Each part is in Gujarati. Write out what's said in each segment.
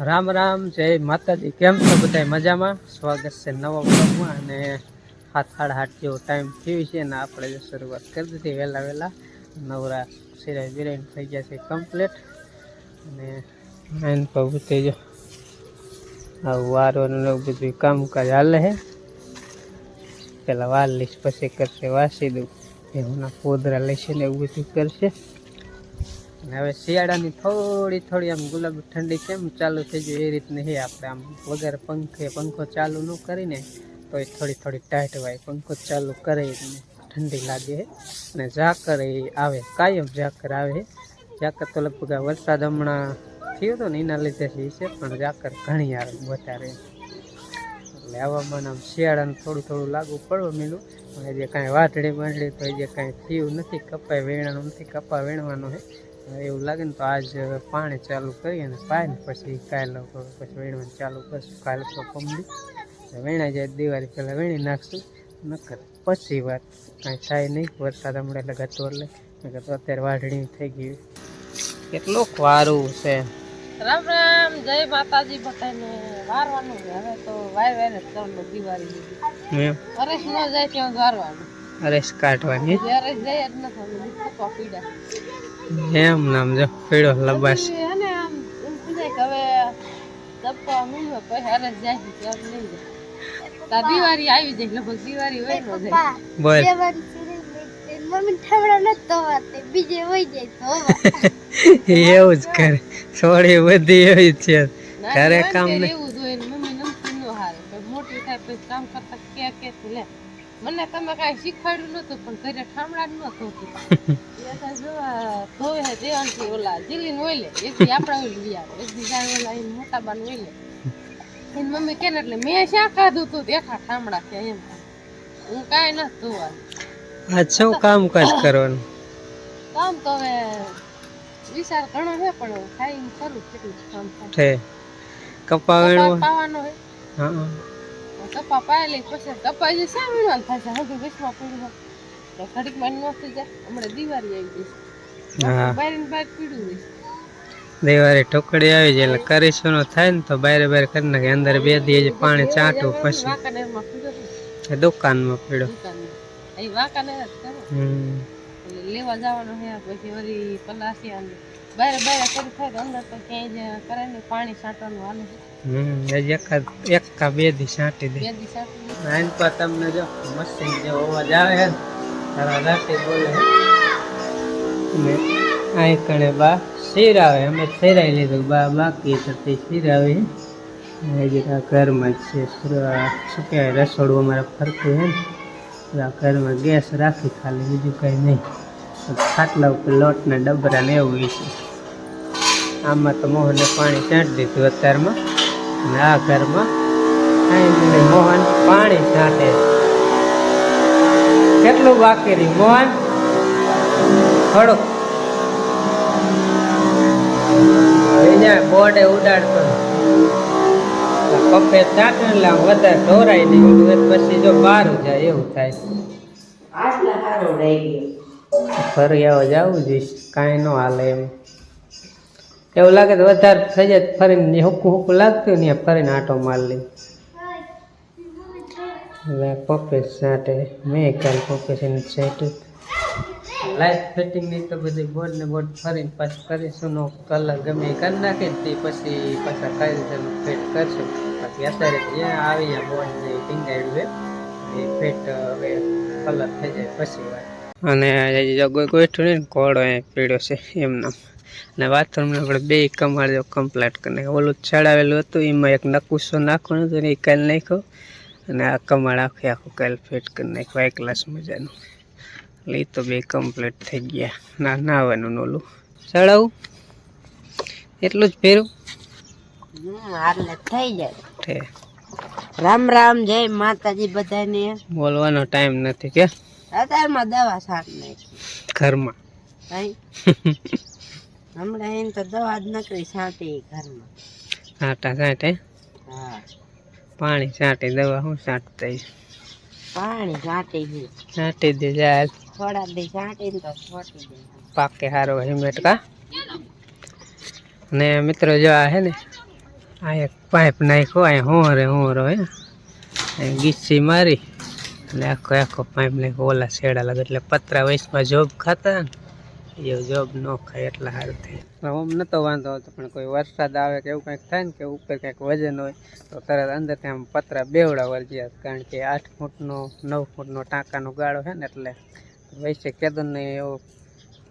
રામ રામ, જય માતાજી. કેમ છો બધા મજામાં? સ્વાગત છે નવા બ્લોગમાં અને હાથ સાડા હાથ જેવો ટાઈમ થયો છે અને આપણે શરૂઆત કરી દીધી વહેલા વહેલા. નવરા સિરાય બિરાઈને થઈ ગયા છે કમ્પ્લીટ અને નાઈન પર ઉતરી જો આ વારવાનું બધું કામકાજ હાલે છે પેલા વાર લઈશ પછી કરશે, વાસી દઉં. એના પોદરા લેશે ને એવું બધું કરશે. હવે શિયાળાની થોડી થોડી આમ ગુલાબ ઠંડી કેમ ચાલુ થઈ ગઈ એ રીતની હે આપણે આમ વગર પંખે પંખો ચાલુ ન કરીને તો એ થોડી થોડી ટાઈટ હોય પંખો ચાલુ કરે ઠંડી લાગે છે અને ઝાકર એ આવે, કાયમ ઝાકર આવે ઝાકર તો લગભગ વરસાદ હમણાં થયો હતો ને એના લીધે છે, પણ ઝાકર ઘણી આવે વધારે. એટલે હવામાન આમ શિયાળાનું થોડું થોડું લાગુ પડવા મળ્યું જે કાંઈ વાટડી બાંધડી તો જે કાંઈ થયું નથી, કપાય વેણવાનું નથી, કપા વેણવાનું છે એવું લાગે ને તો આજ પાણી ચાલુ કરીએ ને પાય ને પછી કાલ પછી વેણવાનું ચાલુ કરશું. કાલ તો કમડી વેણાઈ જાય દિવાળી પહેલાં વેણી નાખશું. નકર પછી વાત. કાંઈ થાય નહીં. વરસાદ હમણાં એટલે ગતો એટલે. નકર તો અત્યારે વાઢણી થઈ ગઈ. કેટલું વારું છે. રામ રામ. જય માતાજી બધાને. વારવાનું હવે તો વાય વાય જ કરવાનું દિવાળી હરેશ ન જાય ત્યાં વારવાનું. અરેસ કાઢવાની? જ્યારે જાય જ નથી. એમ નામ જો પીળો લબાસ. એવું જ કરે. થોડી બધી એવી છે. ઘરે કામ નહીં જ હોય ને મમ્મી નમતી ન હારે. પછી મોટી થાય પછી કામ કરતા કે કે લે. મને તમે કાંઈ શીખવાડ્યું નતું પણ ઘરે ઠામડા જ ન ધોતી એ તો જો આ ધોવે દેવાનથી ઓલા જીલીન હોય લે એક દી આપણા ઓઈલ લઈ આવે. એક દી જાય ઓલા એની મોટા બાન હોય લે એની મમ્મી કે એટલે મેં શ્યાં ખાધું તું? દેખા ઠામડા છે એમ. હું કાંઈ નથી ધોવા આ શું કામકાજ કરવાનું? કામ તો હવે વિચાર ઘણો છે પણ ખાઈને કરું કેટલું કામ. છે કપા કપા હોય હા. કપા પાયેલી પછી તો પછી શા વીણવાનું થશે હજુ વીસમાં પીડ્યું તો ઘડીકમાં ન થઈ જાય. હમણાં દિવાળી આવી હા. બહાર ને બહાર પીડ્યું હોય દિવાળી ઢોકળી આવી જાય એટલે કરીશું નો થાય ને તો બારે બારે કરી નાખે અંદર બે દી પાણી ચાટું પછી. દુકાનમાં પીડો લેવા જવાનું હે પછી વળી પલાસી અને બહાર બહાર કરી થાય અંદર તો ક્યાંય જ કરે ને પાણી છાંટવાનું હાલે. હમ એકાદ એક કા બે દી છાંટી દે. બે દી છાંટી દે. આઈન પર તમને જો મશીન જે અવાજ આવે હે તારા રાતે બોલે ને આઈ કણે બા આવે અમે સિરાઈ લીધું. બા બાકી તો તે આવે હજી આ ઘરમાં જ છે. શું કહેવાય રસોડું અમારે ફરતું હે ને આ ઘરમાં ગેસ રાખી ખાલી બીજું કંઈ નહીં. ખાટલા ઉપર લોટના ડબરા ને એવું છે આમાં તો મોહને પાણી છાંટી દીધું અત્યારમાં. અને આ ઘરમાં મોહન પાણી છાંટે કેટલું બાકી રહ્યું? મોહન? થોડુંક બીજા બોર્ડે ઉડાડતો. પપ્પે છાંટે એટલે વધારે ઢોરાય નહીં. પછી જો બહાર જાય એવું થાય. ફરી આવો જવું જોઈશ કાંઈ ન હાલે એમ. એવું લાગે તો વધારે થઈ જાય, ફરીને હુકું હુકું લાગતું ને ફરીને આટો માર હવે પપ્પે સાટે મેં કાલ પપ્પે છે ને સાટ્યું લાઈટ ફિટિંગની તો બધી બોર્ડ ને બોર્ડ ફરીને પાછું કરીશું, નો કલર ગમે કરી નાખે તે પછી પાછા કઈ રીતે ફિટ કરશું. બાકી અત્યારે જ્યાં આવી બોર્ડ ને ટીંગાડ્યું એ ફિટ હવે કલર થઈ જાય પછી વાત. અને ગોઠું ને કોળો એ પીળ્યો છે એમના. અને બાથરૂમ આપણે બે કમાડ જો કમ્પ્લીટ કરીને. ઓલું ચડાવેલું હતું એમાં એક નકુસો નાખવાનું હતું એ કાલ નાખ્યો. અને આ કમાડ આખે આખું કાલ ફિટ કરી નાખ્યું એક ક્લાસ મજાનું. એટલે એ તો બે કમ્પ્લીટ થઈ ગયા. ના નાવાનું ઓલું. ચડાવું? એટલું જ ફેરું થઈ જાય. રામ રામ જય માતાજી બધાને. બોલવાનો ટાઈમ નથી કે. અત્યારમાં દવા છાંટ નાખી. ઘરમાં. હમણાં એને તો દવા જ નકરી છાંટી ઘરમાં. છાંટા છાંટે? હા. પાણી છાંટી દવા હું છાંટતા? પાણી છાંટી દે. છાંટી દે જાય. થોડા દે છાંટીને તો છોટી દે. પાકે સારો હેમેટ કા? ને મિત્રો જો આ હે ને આ એક પાઇપ નાખ્યો અહીં હોરે હોરો હે ગીસી મારી. અને આખો આખો પાઇપ નાખ્યો ઓલા શેડા લાગે. એટલે પતરા વયસમાં જોબ ખાતા ને, એ જોબ ન ખાય એટલા સારું થાય. આમ નતો વાંધો હતો પણ કોઈ વરસાદ આવે કે એવું કંઈક થાય ને કે ઉપર કંઈક વજન હોય, તો તરત અંદરથી આમ પતરા બેવડા વળગ્યા કારણ કે આઠ ફૂટનો, નવ ફૂટનો ટાંકાનો ગાળો છે ને એટલે વૈસે કેદનને એવો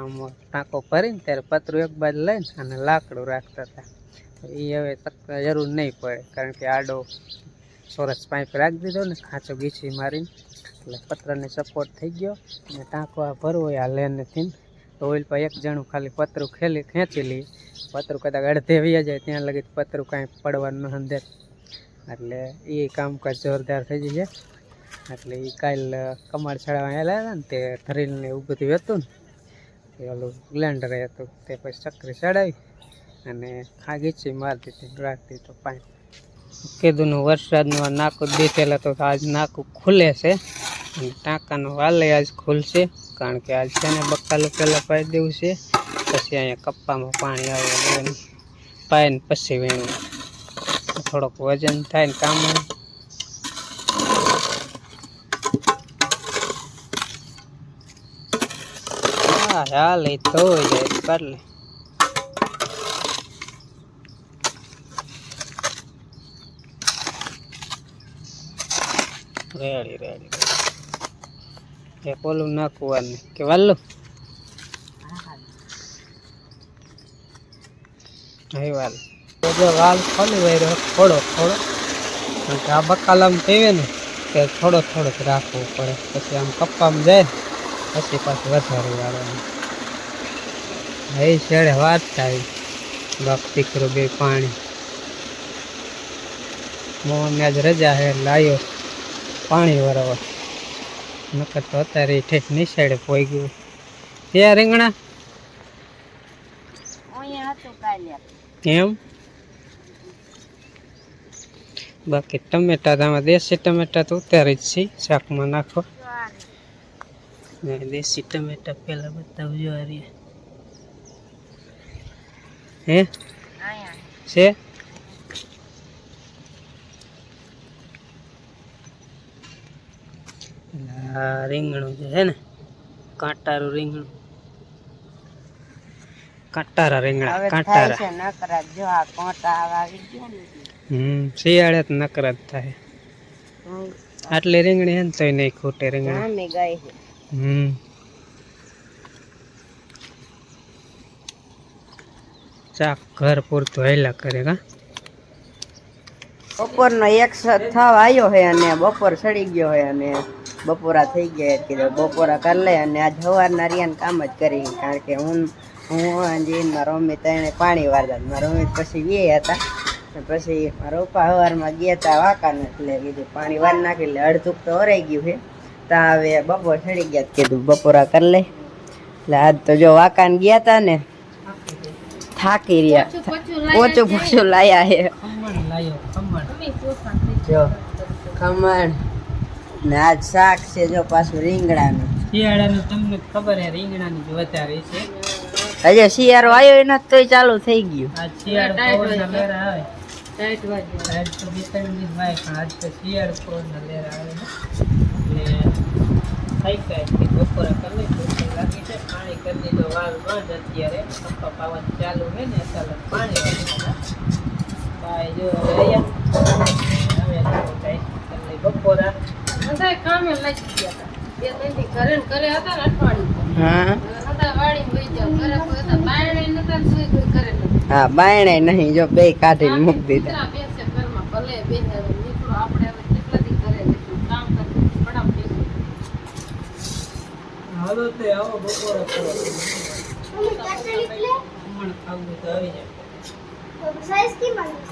આમ ટાંકો ભરીને ત્યારે પતરું એક બાજુ લઈને અને લાકડું રાખતા હતા. એ હવે તક જરૂર નહીં પડે, કારણ કે આડો સોરસ પાઇપ રાખી દીધો ને ખાંચો ગીચી મારીને. એટલે પતરાને સપોર્ટ થઈ ગયો અને ટાંકો આ ભરવો આ લેનથી તો ઓઇલ પર એક જણું ખાલી પતરું ખેલી, ખેંચી લઈએ પતરું કદાચ અડધે વ્યા જાય ત્યાં લગી પતરું કાંઈ પડવાનું અંદર. એટલે એ કામકાજ જોરદાર થઈ જશે. એટલે એ કાલ કમાડ ચડાવવા આવેલા હતા ને તે ધરીને એવું બધું હતું ને. તે ઓલું ગ્લેન્ડર હતું. તે પછી ચક્રી ચડાવી અને ખાગીચી મારતી હતી રાખતી તો પાણી કીધું વરસાદનું આ નાકું દીધેલા તો આજ નાકું ખુલે છે. અને ટાંકાનું વાલે આજ ખુલશે, કારણ કે આજ છે ને બકાલું પહેલાં પાઈ દેવું છે. પછી અહીંયા કપ્પામાં પાણી આવે પાઈને પછી વીણું. થોડોક વજન થાય ને કામ હાલ એ તો જાય કાઢ રેડી રેડી એ પોલું નાખવાનું. કે વાલું અહીં વાલ વાલ ખોલી થોડો થોડો. આ બકાલામ પીવે ને કે થોડો થોડોક રાખવું પડે. પછી આમ કપ્પામાં જાય પછી પાછું વધારે વાળવાનું. એ છેડે વાત થાય. બાપ દીકરો બે પાણી. મોહન આજ રજા હે આવ્યો પાણી વરાવવા નકર તો અત્યારે ઠેઠ નિશાળે પોઈ ગયું. ત્યાં રીંગણા? એમ? બાકી ટમેટા તો આમાં દેશી ટમેટા તો ઉતારી જ છે શાકમાં નાખો. દેશી ટમેટા પેલા બતાવજો હે? છે? આ રીંગણું જે છે ને કાંટારું રીંગણું. કાંટારા રીંગણા કાંટારા. નકરા જો આ કોટા આવી ગયો ને હમ શિયાળે તો નકરા થાય. આટલી રીંગણી હે ને તોય નહીં ખૂટે રીંગણી. છે. હમ. ચાક ઘર પૂરતું હેલા કરે કા? બપોરનો એક થવા આવ્યો છે અને બપોર સડી ગયો છે અને બપોરા થઈ ગયા કીધું બપોરા કરી લે અને આજ સવારના રિયાન કામ જ કરી કારણ કે હું હું અંજીન મારો મમ્મી તને પાણી વારતા મારા મમ્મી પછી બે હતા. પછી મારા પપ્પા સવારમાં ગયા હતા વાંકાને એટલે કીધું પાણી વાર નાખી એટલે અડધું તો હરાઈ ગયું છે. તો હવે બપોર ચડી ગયા કીધું બપોરા કરી લે એટલે આજ તો જો વાંકાને ગયા હતા ને થાકી રહ્યા. ઓછું પોચું લાયા છે. ખમણ. જો ખમણ. ને આજ શાક છે જો પાછું રીંગણાનું. શિયાળાનું તમને ખબર હે રીંગણાની જ વધારે છે. હજે શિયાળો આવ્યો એનો તોય ચાલુ થઈ ગયું. આ શિયાળો પવનના લેરા આવે. ટાઈટ વાગ્યું. સાઈડ તો બે ત્રણ વાય પણ આજ તો શિયાળો પવનના લેરા આવે ને. એટલે થઈ જાય કે બપોરે કરી ભૂખ લાગી છે પાણી કરી દીધો વાલ બંધ જ અત્યારે. પપ્પા પાવન ચાલુ હે ને ચાલો પાણી. બાય જો હવે અહીંયા હવે તો કાંઈ કરી બપોરા બધા કામે લાગી ગયા હતા. બે ત્રણ ઘરે ને ઘરે હતા ને અઠવાડિયું હા. બાયણે નહીં જો બે કાઢીને મૂકી દીધા. હાલો તે આવો બપોરે ખાવું તો આવી જાય. અંજી કે બધા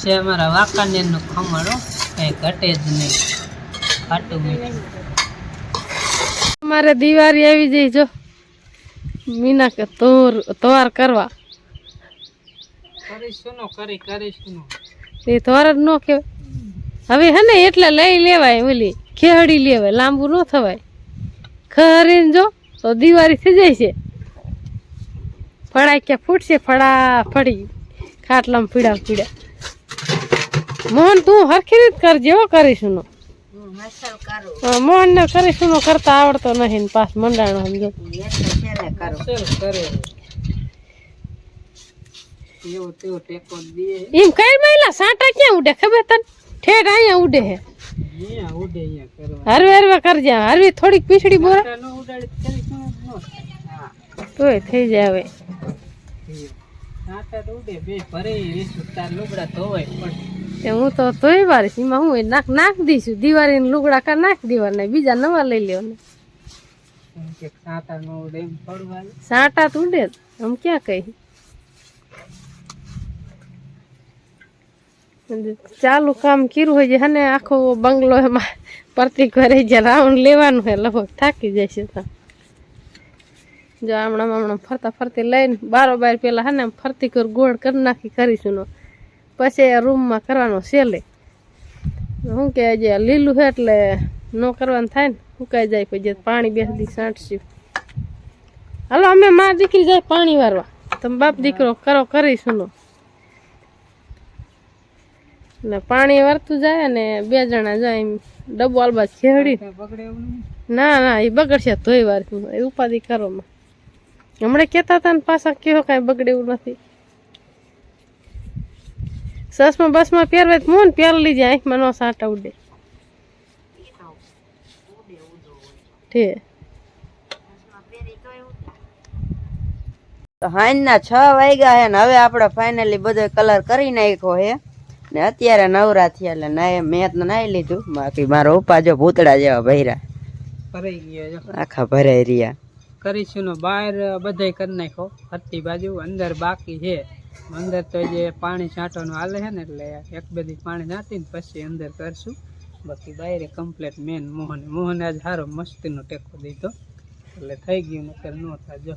છે અમારા વાંકાનેરનું ખમણ કંઈ ઘટે જ નહીં ખાટું અમારે દિવાળી આવી જઈ જો. મીના કે તોર તવાર કરવા. એ તોર જ ન કહેવાય. હવે હે ને, એટલે લઈ લેવાય ઓલી. ખેહડી લેવાય, લાંબુ ન થવાય. ખરીને જો તો દિવાળી થઈ જાય છે. ફળા ક્યાં ફૂટશે ફળા ફળી ખાટલામાં પીડા પીડા મોહન તું હરખી રીત કરજે હો કરીશું મોહન ને કરીશું કરતા આવડતો નહીં પાસ મંડાણો સમજો. એમ કઈ મહિલા સાંટા ક્યાં ઉડે ખબર તને? ઠેઠ અહીંયા ઉડે હે. હરવે હરવે કરજે હરવી થોડીક પીછડી બોરે. તોય થઈ જાય હવે. હું તો તોય વારીશ. એમાં હું નાખ નાખ દઈશું. દિવાળીને લુગડા કા નાખ દેવાના બીજા નવા લઈ લેવાના સાંટા તો ઉડે આમ ક્યાં કઈ ચાલુ કામ કર્યું હોય છે હને આખો બંગલો એમાં પરતી ઘરે જે રાઉન્ડ લેવાનું હોય લગભગ થાકી જાય છે તો. જો હમણાં હમણાં ફરતા ફરતી લઈને બારો બાર પેલા ને ફરતી કર ગોળ કરી નાખી કરીશું નો. પછી રૂમમાં કરવાનો સેલે શું કે જે લીલું છે એટલે ન કરવાનું થાય ને. સુકાઈ જાય પછી જે પાણી બેસી સાંટશું હાલો, અમે માં દીકરી જાય પાણી વારવા. તમે બાપ દીકરો કરો, કરીશું નો પાણી વરતું જાય ને બે જણા જાય એમ. ડબ્બો આલબા છેડી બગડે ના ના એ બગડશે ધોઈ વાર એ ઉપાધિ કરો હમણાં કહેતા હતા ને પાછા કયો કાંઈ બગડે એવું નથી. સસમાં બસમાં પહેરવે તો મોન પહેરી લીજે આંખમાં નો સાંટા ઉડે ઠીક ના છ વાગ્યા હે ને હવે આપણે ફાઇનલી બધો કલર કરી નાખ્યો હે ને અત્યારે નવરા થયા એટલે નાય મેં તો નાઈ લીધું. બાકી મારો ઉપા જો ભૂતડા જેવા ભર્યા. ભરાઈ ગયો જો. આખા ભરાઈ રહ્યા. કરીશું ને બહાર બધાય કરી નાખો હતી બાજુ અંદર બાકી છે. અંદર તો જે પાણી છાંટવાનું હાલે છે ને એટલે એક બધી પાણી નાતી ને પછી અંદર કરશું. બાકી બહાર કમ્પ્લેટ મેન મોહન. મોહને આજ સારો મસ્તીનો ટેકો દીધો. એટલે થઈ ગયું નકર ન થાય. જો.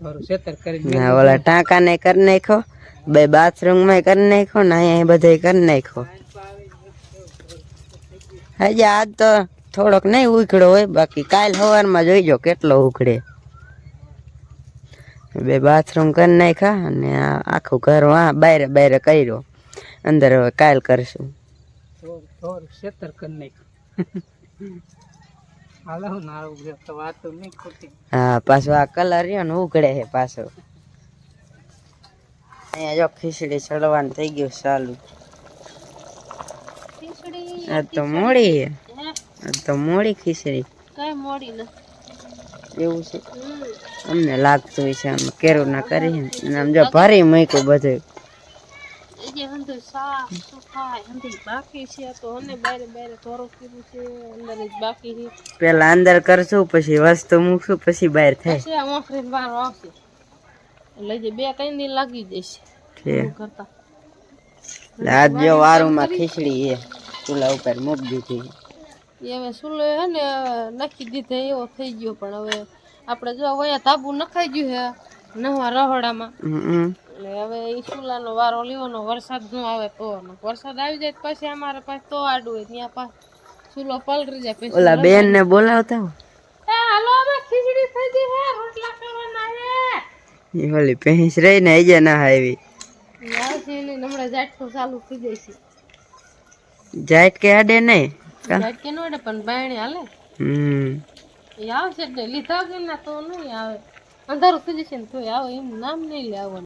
ને ઓલા ટાંકા ને કરી નાખ્યો બે બાથરૂમમાં કરી નાખ્યો ને અહીંયા બધે કરી નાખ્યો. હજી આજ તો થોડોક નહીં ઉખડો હોય બાકી કાલ સવારમાં જોઈજો કેટલો ઉખડે બે બાથરૂમ કરી નાખ્યા અને આ આખું ઘર વાં બાયરે બહાર કર્યો. અંદર હવે કાલ કરશું. થોડું કરી નાખ્યું. હા પાછો આ કલર રહ્યો ને ઉઘડે છે પાછો. અહીંયા જો ખીચડી ચડવાનું થઈ ગયું ચાલુ. ખીચડી આ તો મોડી આ તો મોડી ખીચડી. કઈ મોડી ન એવું છે? અમને લાગતું હોય છે આમ કેરું ના કરી અને આમ જો ભરી મૂક્યું બધું. એ જે હંધુ સાફ સફાઈ હંધી બાકી છે તો હને બારે બારે થોરો કીધું છે અંદર જ બાકી છે પેલા અંદર કરશું પછી વસ્તુ મૂકશું પછી બહાર થાય પછી આ ઓખરી બહાર આવશે એટલે જે બે ત્રણ દિન લાગી જશે છે એવું કરતા એટલે આજ જો વારુમાં ખીચડી છે ચૂલા ઉપર મૂકી દીધી એ હવે સુલો હે ને નાખી દીધે એવો થઈ ગયો પણ હવે આપણે જો અહીંયા તાબુ નખાઈ ગયું છે નવા રહોડામાં હમ. એટલે હવે એ સુલાનો વારો લેવાનો વરસાદ ન આવે તો વરસાદ આવી જાય પછી અમારે પાસે તો આડું હોય ત્યાં પાસે સુલો પલરી જાય પછી ઓલા બેન ને બોલાવતા હો એ હાલો અમે ખીચડી થઈ ગઈ હે રોટલા કરવાના હે. એ ઓલી ભેંસ રહી ને જાય ના આવી આવશે ને હમણાં જાટકો ચાલુ થઈ જાય છે. જાટ કે આડે નહીં જાટ કે નો આડે પણ બાયણે હાલે. હમ. એ આવશે એટલે લીધા વગર ના તો નહીં આવે. અંધારું થઈ જશે ને તોય આવે એમ નામ નહીં લે આવવાનું